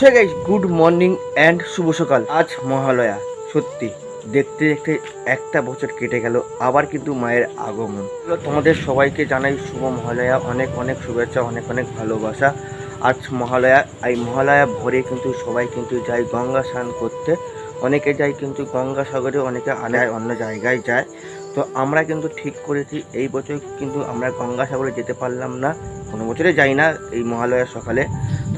Say guys good morning and শুভ সকাল। আজ মহালয়া, সত্যি, দেখতে দেখতে একটা বছর কেটে গেল, আবার কিন্তু মায়ের আগমন। তোমাদের সবাইকে জানাই শুভ মহালয়া, অনেক অনেক শুভেচ্ছা, অনেক অনেক ভালোবাসা। আজ মহালয়া, এই মহালয়া ভোরে কিন্তু সবাই কিন্তু যায় গঙ্গা স্নান করতে। অনেকে যায় কিন্তু গঙ্গা সাগরে, অনেকে আনে অন্য জায়গায় যায়। তো আমরা কিন্তু ঠিক করেছি, এই বছর কিন্তু আমরা গঙ্গা সাগরে যেতে পারলাম না। কোনো বছরে যাই না এই মহালয়ার সকালে।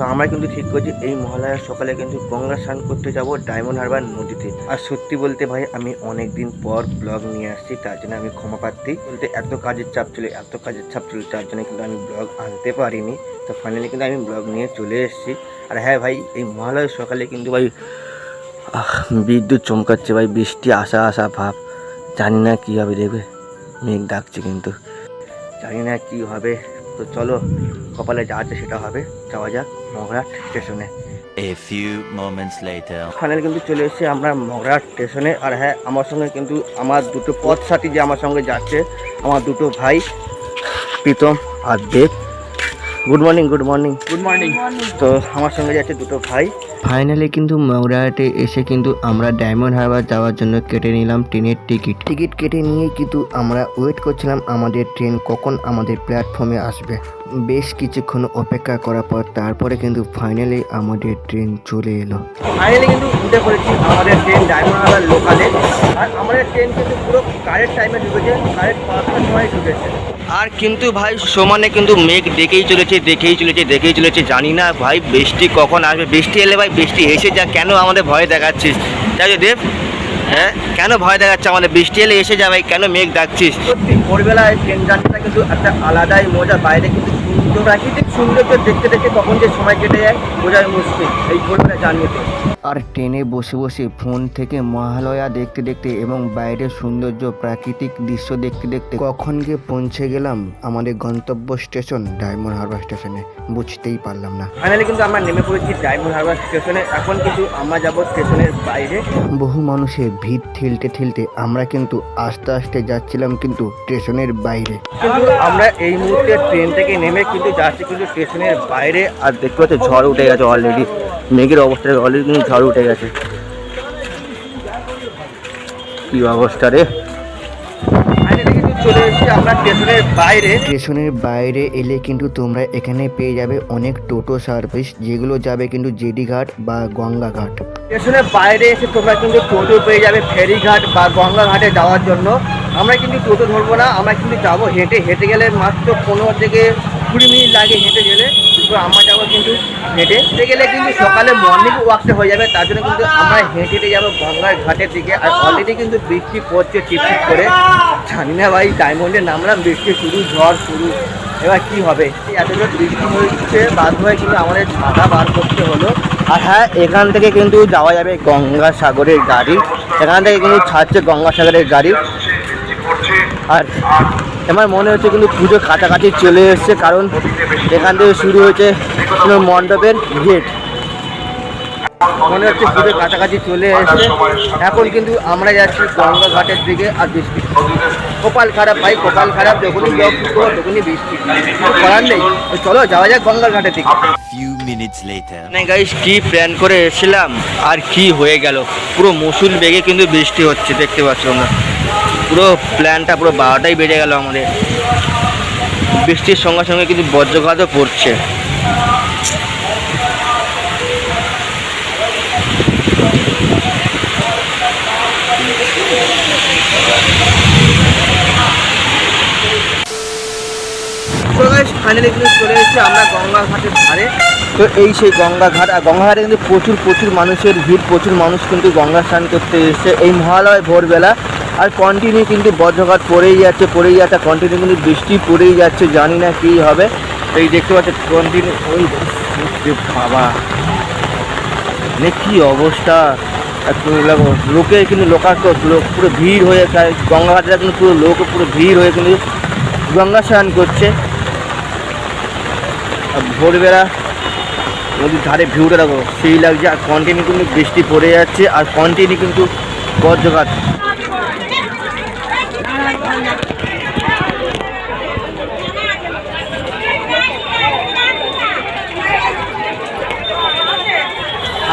তো আমরা কিন্তু ঠিক করছি, এই মহালয়ার সকালে কিন্তু গঙ্গা স্নান করতে যাব ডায়মন্ড হারবার নদীতে। আর সত্যি বলতে ভাই, আমি অনেক দিন পর ব্লগ নিয়ে আসছি, তার জন্য আমি ক্ষমা প্রার্থী। বলতে এত কাজের চাপ ছিল এত কাজের চাপ ছিল তার জন্য কিন্তু আমি ব্লগ আনতে পারিনি। তো ফাইনালি কিন্তু আমি ব্লগ নিয়ে চলে এসেছি। আর হ্যাঁ ভাই, এই মহালয়ার সকালে কিন্তু ভাই বিদ্যুৎ চমকাচ্ছে ভাই, বৃষ্টি আসা আসা ভাব। জানি না কী হবে দেখবে মেঘ ডাকছে কিন্তু। জানি না কী হবে। তো চলো কপালে যা আছে সেটা হবে। যাওয়া যাক মগরাট স্টেশনে। A few moments later. Final কিন্তু চলে এসেছি আমরা মগরাট স্টেশনে। আর হ্যাঁ আমার সঙ্গে কিন্তু আমার দুটো পথ সাথী যে আমার সঙ্গে যাচ্ছে আমার দুটো ভাই প্রীতম আর Dev. Good morning good morning good morning তো আমার সঙ্গে যাচ্ছে দুটো ভাই। ফাইনালি কিন্তু মগরাহাটে এসে কিন্তু আমরা ডায়মন্ড হারবার যাওয়ার জন্য কেটে নিলাম ট্রেনের টিকিট। টিকিট কেটে নিয়ে কিন্তু আমরা ওয়েট করছিলাম আমাদের ট্রেন কখন আমাদের প্ল্যাটফর্মে আসবে। বেশ কিছুক্ষণ অপেক্ষা করার পর তারপরে কিন্তু ফাইনালি আমাদের ট্রেন চলে এলো। ফাইনালি কিন্তু উঠে পড়েছি আমাদের ট্রেন ডায়মন্ড হারবার লোকালে আর আমাদের ট্রেন কিন্তু পুরো কারেক্ট টাইমে ঢুকেছে কারেক্ট পাঁচটার সময় ঢুকেছে। আর কিন্তু ভাই সমানে কিন্তু মেঘ দেখেই চলেছে দেখেই চলেছে দেখেই চলেছে, জানি না ভাই বৃষ্টি কখন আসবে, বৃষ্টি এলে ভাই বৃষ্টি এসে যা, কেন আমাদের ভয় দেখাচ্ছিস? তাই দেব হ্যাঁ? কেন ভয় দেখাচ্ছে আমাদের? বৃষ্টি এলে এসে যা ভাই, কেন মেঘ ডাকছিস? ভোরবেলায় ট্রেন যাত্রাটা কিন্তু একটা আলাদাই মজা, বাইরে কিন্তু সুন্দর, প্রাকৃতিক সৌন্দর্য দেখতে দেখতে কখন যে সময় কেটে যায় বোঝার মুশকিল, এই ভোরবেলা জার্নিতে। আর ট্রেনে বসে বসে ফোন থেকে মহালয়া দেখতে দেখতে এবং বাইরের সৌন্দর্য প্রাকৃতিক দৃশ্য দেখতে দেখতে কখন গিয়ে পৌঁছে গেলাম আমাদের গন্তব্য স্টেশন ডায়মন্ড হারবার স্টেশনে। বুঝতেই পারলাম না। ফাইনালি কিন্তু আমরা নেমে পড়েছি ডায়মন্ড হারবার স্টেশনে। এখন কিন্তু আমরা যাব স্টেশনের বাইরে। বহু মানুষের ভিড় ঠেলতে ঠেলতে আমরা কিন্তু আস্তে আস্তে যাচ্ছিলাম কিন্তু স্টেশনের বাইরে। কিন্তু আমরা এই মুহূর্তে ট্রেন থেকে নেমে কিন্তু যাচ্ছি কিন্তু স্টেশনের বাইরে। আর দেখতে পাচ্ছি ঝড় উঠে গেছে অলরেডি মেঘের অবস্থা অলরেডি কিন্তু ঝড় উঠে গেছে। কি অবস্থা রে? চলে এসেছি আমরা স্টেশনের বাইরে স্টেশনের বাইরে এলে কিন্তু তোমরা এখানে পেয়ে যাবে অনেক টোটো সার্ভিস যেগুলো যাবে কিন্তু জেডি ঘাট বা গঙ্গা ঘাট। স্টেশনের বাইরে এসে তোমরা কিন্তু টোটো পেয়ে যাবে ফেরিঘাট বা গঙ্গা ঘাটে যাওয়ার জন্য। আমরা কিন্তু টোটো ধরবো না আমরা কিন্তু যাব হেঁটে। হেঁটে গেলে মাত্র পনেরো থেকে কুড়ি মিনিট লাগে হেঁটে গেলে। তো আমরা যাব কিন্তু হেঁটে হেঁটে গেলে কিন্তু সকালে মর্নিং ওয়াকটা হয়ে যাবে, তার জন্য কিন্তু আমরা হেঁটে হেঁটে যাব গঙ্গার ঘাটের দিকে। আর অলরেডি কিন্তু বৃষ্টি পড়ছে, টিপটিপ করে। জানি না ভাই ডায়মন্ডে নামলাম, বৃষ্টি শুরু, ঝড় শুরু। এবার কি হবে? এই এত বৃষ্টি হচ্ছে, বাধ্য হয়ে কিন্তু আমাদের ছাতা বার করতে হলো। আর হ্যাঁ এখান থেকে কিন্তু যাওয়া যাবে গঙ্গাসাগরের গাড়ি। এখান থেকে কিন্তু ছাড়ছে গঙ্গাসাগরের গাড়ি। আর আমার মনে হচ্ছে কিন্তু পুজো কাছাকাছি চলে এসছে কারণ এখান থেকে শুরু হয়েছে মণ্ডপের গেট মনে হচ্ছে পুজো কাছাকাছি চলে এসছে। এখন কিন্তু আমরা যাচ্ছি গঙ্গা ঘাটের দিকে আর বৃষ্টি। কপাল খারাপ ভাই কপাল খারাপ যখনই জব তখনই বৃষ্টি। করার নেই। চলো যাওয়া যাক গঙ্গার ঘাটের দিকে। Few minutes later. গাইস কি প্ল্যান করে এসেছিলাম? আর কি হয়ে গেল? পুরো মসুল বেগে কিন্তু বৃষ্টি হচ্ছে দেখতে পাচ্ছ আমরা পুরো প্ল্যানটা পুরো বারোটাই বেজে গেল আমাদের। বৃষ্টির সঙ্গে সঙ্গে কিন্তু বজ্রঘাতও পড়ছে। আমরা ধারে। তো এই সেই গঙ্গা ঘাট আর গঙ্গা ঘাটে কিন্তু প্রচুর প্রচুর মানুষের ভিড়, প্রচুর মানুষ কিন্তু গঙ্গা স্নান করতে এসেছে। এই মহালয় ভোরবেলা আর কন্টিনিউ কিন্তু বজ্রঘাট পড়েই যাচ্ছে পড়েই যাচ্ছে কন্টিনিউ কিন্তু বৃষ্টি পড়েই যাচ্ছে, জানি না কী হবে। এই দেখতে পাচ্ছি কন্টিনিউ ওই বাবা। মানে কি অবস্থা? লোকে কিন্তু লোকার্থ লোক পুরো ভিড় হয়ে যায়। গঙ্গা ঘাটে কিন্তু পুরো লোক, পুরো ভিড় হয়ে কিন্তু গঙ্গা স্নান করছে। আর ভোরবেলা নদীর ধারে ভিউটা দেখো, সেই লাগছে, আর কন্টিনিউ কিন্তু বৃষ্টি পড়ে যাচ্ছে, আর কন্টিনিউ কিন্তু বজ্রঘাত।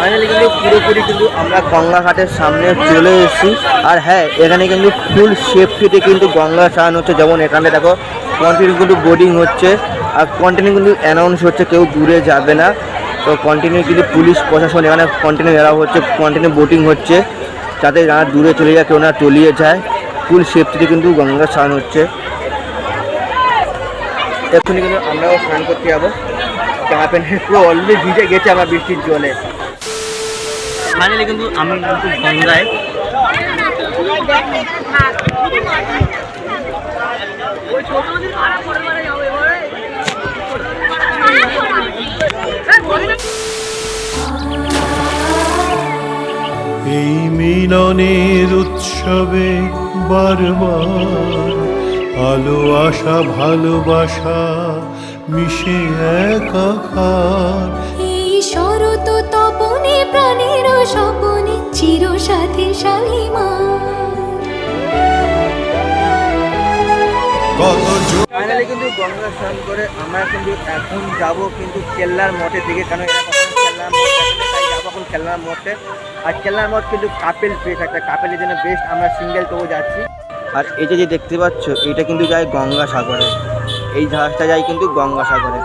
ফাইনালি কিন্তু পুরোপুরি কিন্তু আমরা গঙ্গাঘাটের সামনে চলে এসেছি। আর হ্যাঁ এখানে কিন্তু ফুল সেফটিতে কিন্তু গঙ্গা স্নান হচ্ছে। যেমন এখানে দেখো কন্টিনিউ কিন্তু বোর্ডিং হচ্ছে। আর কন্টিনিউ কিন্তু অ্যানাউন্স হচ্ছে, কেউ দূরে যাবে না। তো কন্টিনিউ কিন্তু পুলিশ প্রশাসন এখানে কন্টিনিউ এরাও হচ্ছে কন্টিনিউ বোটিং হচ্ছে। যাতে যারা দূরে চলে যায়, কেউ না তলিয়ে যায়। ফুল সেফটিতে কিন্তু গঙ্গা স্নান হচ্ছে। এক্ষুনি কিন্তু আমরাও স্নান করতে যাব। জামা প্যান্ট পুরো অলরেডি ভিজে গেছে আমার বৃষ্টির জলে। ফাইনালি কিন্তু আমি কিন্তু গঙ্গায় এই মিলনের উৎসবে বারবার আলো আশা ভালোবাসা মিশে একাকার। এই শরত সাথে ফাইনালি কিন্তু গঙ্গা স্নান করে আমরা কিন্তু এখন যাব কিন্তু কেল্লার মঠের দিকে কারণ এরা কখন কেল্লার মঠ তাই যাব এখন কেল্লার মঠে। আর কেল্লার মঠ কিন্তু কাপেল প্লেস একটা কাপেলের জন্য বেস্ট আমরা সিঙ্গেল তবু যাচ্ছি। আর এই যে যে দেখতে পাচ্ছ এটা কিন্তু যায় গঙ্গা সাগরে এই জাহাজটা যায় কিন্তু গঙ্গা সাগরে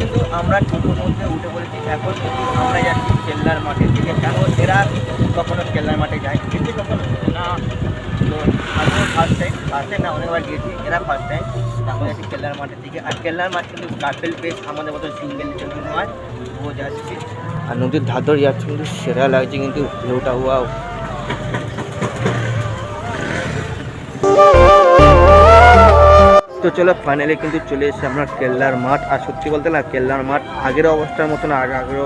কিন্তু আমরা টোটোর মধ্যে উঠে পড়েছি। এখন কিন্তু আমরা যাচ্ছি কেল্লার মাঠের দিকে, কেন এরা কখনো কেল্লার মাঠে যায়? কিন্তু কখনো না, তো আমিও ফার্স্ট টাইম ফার্স্ট টাইম না, অনেকবার গিয়েছি, এরা ফার্স্ট টাইম এখন যাচ্ছি কেল্লার মাঠের দিকে। আর কেল্লার মাঠ কিন্তু কাপেল বেশ, আমাদের মতো সিঙ্গেল জন্য নয় ও যাচ্ছি। আর নদীর ধার যাচ্ছে কিন্তু সেরা লাগছে কিন্তু ভিউটা ওয়াও। তো চলো ফাইনালি কিন্তু চলে এসেছে আমরা কেল্লার মাঠ। আর সত্যি বলতে না, কেল্লার মাঠ আগের অবস্থার মতো না আগে আগের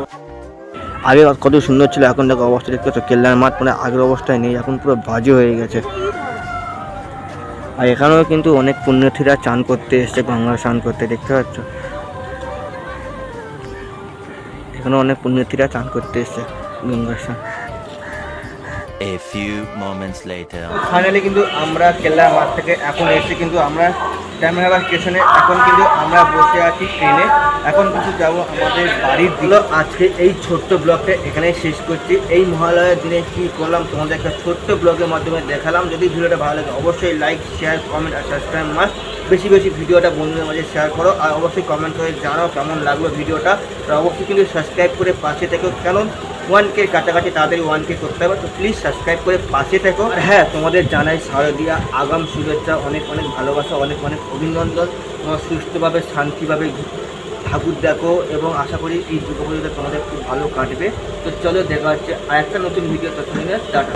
আগে কত সুন্দর ছিল, এখন দেখো অবস্থা দেখতে পাচ্ছ, কেল্লার মাঠ মানে আগের অবস্থায় নেই, এখন পুরো বাজে হয়ে গেছে। আর এখানেও কিন্তু অনেক পুণ্যর্থীরা চান করতে এসছে গঙ্গা স্নান করতে, দেখতে পাচ্ছ? এখানে অনেক পুণ্যর্থীরা চান করতে এসছে গঙ্গা স্নান। A few moments later. Finally কিন্তু আমরা কেল্লা মাঠ থেকে এখন এসেছি কিন্তু আমরা ট্যামরাবাদ স্টেশনে এখন কিন্তু আমরা বসে আছি ট্রেনে এখন কিন্তু যাব আমাদের বাড়ির দিকে। আজকে এই ছোট্ট ব্লগটা এখানে শেষ করছি। এই মহালয়ের দিনে কি করলাম তোমাদের একটা ছোট্ট ব্লগের মাধ্যমে দেখালাম। যদি ভিডিওটা ভালো লাগে অবশ্যই লাইক শেয়ার কমেন্ট আর সাবস্ক্রাইব মাস্ট বেশি বেশি ভিডিওটা বন্ধুদের মাঝে শেয়ার করো আর অবশ্যই কমেন্ট করে জানাও কেমন লাগল ভিডিওটা। আর অবশ্যই কিন্তু সাবস্ক্রাইব করে পাশে থেকো কারণ ওয়ান কে কাছাকাছি তাড়াতাড়ি ওয়ান কে করতে হবে। তো প্লিজ সাবস্ক্রাইব করে পাশে থেকো। আর হ্যাঁ। তোমাদের জানাই শারদীয়া আগাম শুভেচ্ছা অনেক অনেক ভালোবাসা অনেক অনেক অভিনন্দন। তোমার সুস্থভাবে শান্তিভাবে ঠাকুর দেখো এবং আশা করি এই দুর্গা পুজোটা তোমাদের খুব ভালো কাটবে। তো চলো দেখা হচ্ছে আর একটা নতুন ভিডিও তখন টাটা।